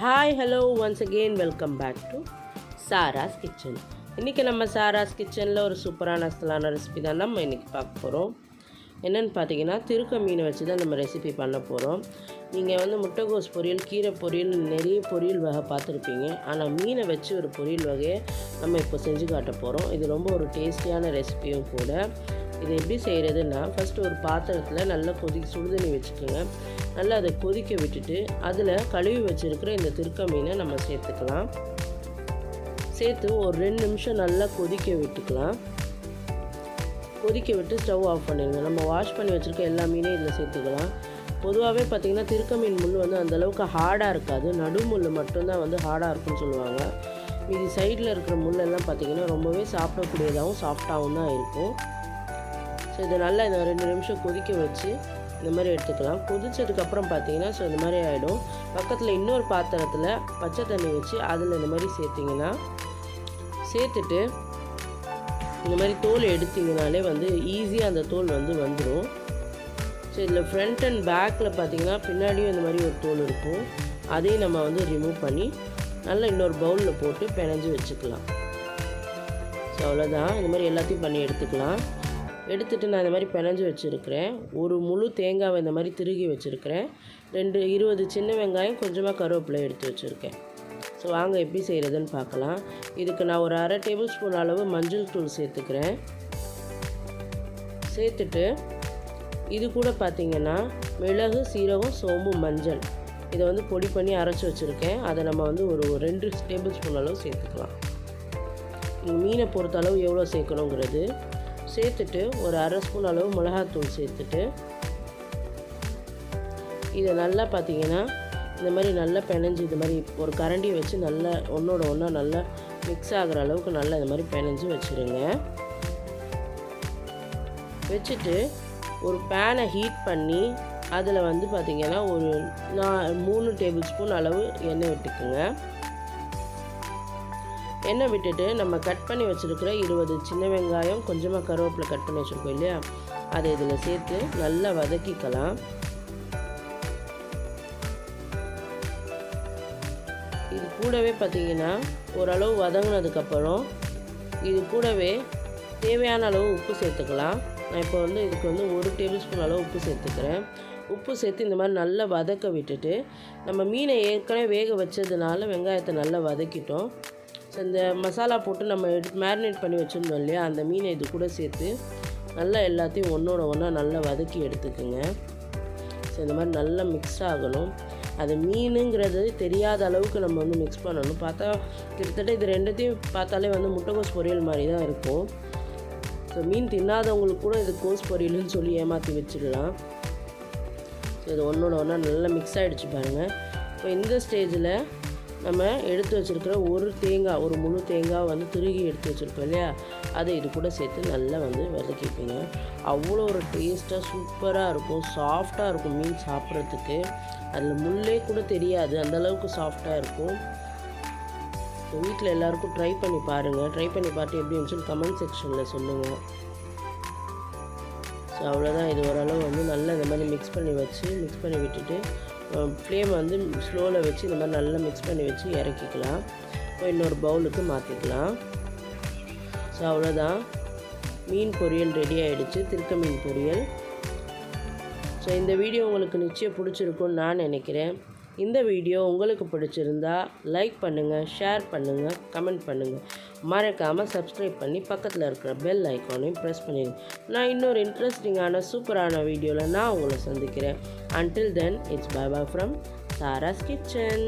Hi hello once again welcome back to Sara's kitchen இன்றைக்கி நம்ம சாராஸ் கிச்சனில் ஒரு சூப்பரான அசலான ரெசிபி தான் நம்ம இன்றைக்கி பார்க்க போகிறோம் என்னென்னு பார்த்தீங்கன்னா திருக்க மீனை வச்சு தான் நம்ம ரெசிபி பண்ண போகிறோம் நீங்கள் வந்து முட்டைகோஸ் பொரியல் கீரை பொரியல் நிறைய பொரியல் வகை பார்த்துருப்பீங்க. ஆனால் மீனை வச்சு ஒரு பொரியல் வகையை நம்ம இப்போ செஞ்சு காட்ட போகிறோம் இது ரொம்ப ஒரு டேஸ்டியான ரெசிபியும் கூட. இது எப்படி செய்கிறதுன்னா ஃபஸ்ட்டு ஒரு பாத்திரத்தில் நல்லா கொதி சுடுதண்ணி வச்சுக்கோங்க. நல்லா அதை கொதிக்க விட்டுட்டு அதில் கழுவி வச்சுருக்கிற இந்த திருக்க மீனை நம்ம சேர்த்துக்கலாம். சேர்த்து ஒரு ரெண்டு நிமிஷம் நல்லா கொதிக்க விட்டுக்கலாம். கொதிக்க விட்டு ஸ்டவ் ஆஃப் பண்ணிடுங்க. நம்ம வாஷ் பண்ணி வச்சுருக்க எல்லா மீனையும் இதில் சேர்த்துக்கலாம். பொதுவாகவே பார்த்திங்கன்னா திருக்க மீன் முள் வந்து அந்தளவுக்கு ஹார்டாக இருக்காது. நடு முள் மட்டும்தான் வந்து ஹார்டாக இருக்குன்னு சொல்லுவாங்க. மீதி சைடில் இருக்கிற முள்ளெல்லாம் பார்த்திங்கன்னா ரொம்பவே சாப்பிடக்கூடியதாகவும் சாஃப்டாகவும் தான் இருக்கும். ஸோ இதை நல்லா இந்த ரெண்டு நிமிஷம் கொதிக்க வச்சு இந்த மாதிரி எடுத்துக்கலாம். கொதிச்சதுக்கப்புறம் பார்த்தீங்கன்னா ஸோ இந்த மாதிரி ஆகிடும் பக்கத்தில் இன்னொரு பாத்திரத்தில் பச்சை தண்ணி வச்சு அதில் இந்த மாதிரி சேர்த்திங்கன்னா சேர்த்துட்டு இந்த மாதிரி தோல் எடுத்திங்கனாலே வந்து ஈஸியாக அந்த தோல் வந்து வந்துடும் ஸோ இதில் ஃப்ரண்ட் அண்ட் பேக்கில் பார்த்தீங்கன்னா பின்னாடியும் இந்த மாதிரி ஒரு தோல் இருக்கும். அதையும் நம்ம வந்து ரிமூவ் பண்ணி நல்லா இன்னொரு பவுலில் போட்டு பிணைஞ்சு வச்சுக்கலாம். ஸோ அவ்வளோதான் இந்த மாதிரி எல்லாத்தையும் பண்ணி எடுத்துக்கலாம். எடுத்துகிட்டு நான் இந்த மாதிரி பிணைஞ்சு வச்சுருக்கிறேன். ஒரு முழு தேங்காவை இந்த மாதிரி திருகி வச்சுருக்கிறேன். ரெண்டு இருபது சின்ன வெங்காயம் கொஞ்சமாக கருவேப்பிலை எடுத்து வச்சுருக்கேன். ஸோ வாங்க எப்படி செய்கிறதுன்னு பார்க்கலாம். இதுக்கு நான் ஒரு அரை டேபிள் ஸ்பூன் அளவு மஞ்சள் தூள் சேர்த்துக்கிறேன். சேர்த்துட்டு இது கூட பார்த்திங்கன்னா மிளகு சீரகம் சோம்பு மஞ்சள். இதை வந்து பொடி பண்ணி அரைச்சி வச்சுருக்கேன். அதை நம்ம வந்து ஒரு ரெண்டு டேபிள் ஸ்பூன் அளவு சேர்த்துக்கலாம். மீனை பொறுத்த அளவு எவ்வளோ சேர்க்கணுங்கிறது. சேர்த்துட்டு ஒரு அரை ஸ்பூன் அளவு மிளகாத்தூள் சேர்த்துட்டு இதை நல்லா பார்த்தீங்கன்னா இந்த மாதிரி நல்லா பிணைஞ்சு இது மாதிரி ஒரு கரண்டியை வச்சு நல்லா ஒன்றோட ஒன்றா நல்லா மிக்ஸ் ஆகிற அளவுக்கு நல்லா இந்த மாதிரி பிணைஞ்சு வச்சுருங்க. வச்சுட்டு ஒரு பேனை ஹீட் பண்ணி அதில் வந்து பார்த்திங்கன்னா ஒரு நான் மூணு டேபிள் ஸ்பூன் அளவு எண்ணெய் விட்டுக்குங்க. எண்ணெய் விட்டுட்டு நம்ம கட் பண்ணி வச்சுருக்கிற இருபது சின்ன வெங்காயம் கொஞ்சமாக கருவேப்பிலை கட் பண்ணி வச்சுருக்கோம் இல்லையா? அதை இதில் சேர்த்து நல்லா வதக்கிக்கலாம். இது கூடவே பார்த்திங்கன்னா ஓரளவு வதங்கினதுக்கப்புறம் இது கூடவே தேவையான அளவு உப்பு சேர்த்துக்கலாம். நான் இப்போ வந்து இதுக்கு வந்து ஒரு டேபிள் ஸ்பூன் அளவு உப்பு சேர்த்துக்கிறேன். உப்பு சேர்த்து இந்த மாதிரி நல்லா வதக்க விட்டுட்டு நம்ம மீனை ஏற்கனவே வேக வச்சதுனால வெங்காயத்தை நல்லா வதக்கிட்டோம். ஸோ இந்த மசாலா போட்டு நம்ம எடுத்து மேரினேட் பண்ணி வச்சுருந்தோம் இல்லையா அந்த மீனை இது கூட சேர்த்து நல்லா எல்லாத்தையும் ஒன்றோட ஒன்றா நல்லா வதக்கி எடுத்துக்குங்க. ஸோ இந்த மாதிரி நல்லா மிக்ஸ் ஆகணும். அது மீனுங்கிறது தெரியாத அளவுக்கு நம்ம வந்து மிக்ஸ் பண்ணணும். பார்த்தா கிட்டத்தட்ட இது ரெண்டுத்தையும் பார்த்தாலே வந்து முட்டைகோஸ் பொரியல் மாதிரி தான் இருக்கும். ஸோ மீன் தின்னாதவங்களுக்கு கூட இது கோஸ் பொரியல்னு சொல்லி ஏமாற்றி வச்சிடலாம். ஸோ இது ஒன்றோட ஒன்றா நல்லா மிக்ஸ் ஆகிடுச்சு பாருங்கள் இப்போ இந்த ஸ்டேஜில் நம்ம எடுத்து வச்சுருக்கிற ஒரு தேங்காய் ஒரு முழு தேங்காய் வந்து திருகி எடுத்து வச்சுருக்கோம் இல்லையா? அதை இது கூட சேர்த்து நல்லா வந்து வதக்கிப்பீங்க அவ்வளோ ஒரு டேஸ்ட்டாக சூப்பராக இருக்கும். சாஃப்டாக இருக்கும் மீன் சாப்பிட்றதுக்கு. அதில் முள்ளே கூட தெரியாது. அந்தளவுக்கு சாஃப்டாக இருக்கும். வீட்டில் எல்லாருக்கும் ட்ரை பண்ணி பாருங்கள் ட்ரை பண்ணி பார்த்து எப்படி இருந்துச்சுன்னு கமெண்ட் செக்ஷனில் சொல்லுங்கள் ஸோ அவ்வளோதான் இது ஓரளவு வந்து நல்லா இந்த மாதிரி மிக்ஸ் பண்ணி வச்சு மிக்ஸ் பண்ணி விட்டுட்டு ஃப்ளேம் வந்து ஸ்லோவில் வச்சு இந்த மாதிரி நல்லா மிக்ஸ் பண்ணி வச்சு இறக்கிக்கலாம். இப்போ இன்னொரு பவுலுக்கு மாற்றிக்கலாம் ஸோ அவ்வளோதான் மீன் பொரியல் ரெடி ஆகிடுச்சு திருக்க மீன் பொரியல். ஸோ இந்த வீடியோ உங்களுக்கு நிச்சயம் பிடிச்சிருக்குன்னு நான் நினைக்கிறேன். இந்த வீடியோ உங்களுக்கு பிடிச்சிருந்தா லைக் பண்ணுங்கள் ஷேர் பண்ணுங்கள் கமெண்ட் பண்ணுங்கள் மறக்காமல் சப்ஸ்கிரைப் பண்ணி பக்கத்தில் இருக்கிற பெல் ஐக்கானையும் ப்ரெஸ் பண்ணிடுங்க நான் இன்னொரு இன்ட்ரெஸ்டிங்கான சூப்பரான வீடியோவில் நான் உங்களை சந்திக்கிறேன். Until then it's bye bye from Sara's kitchen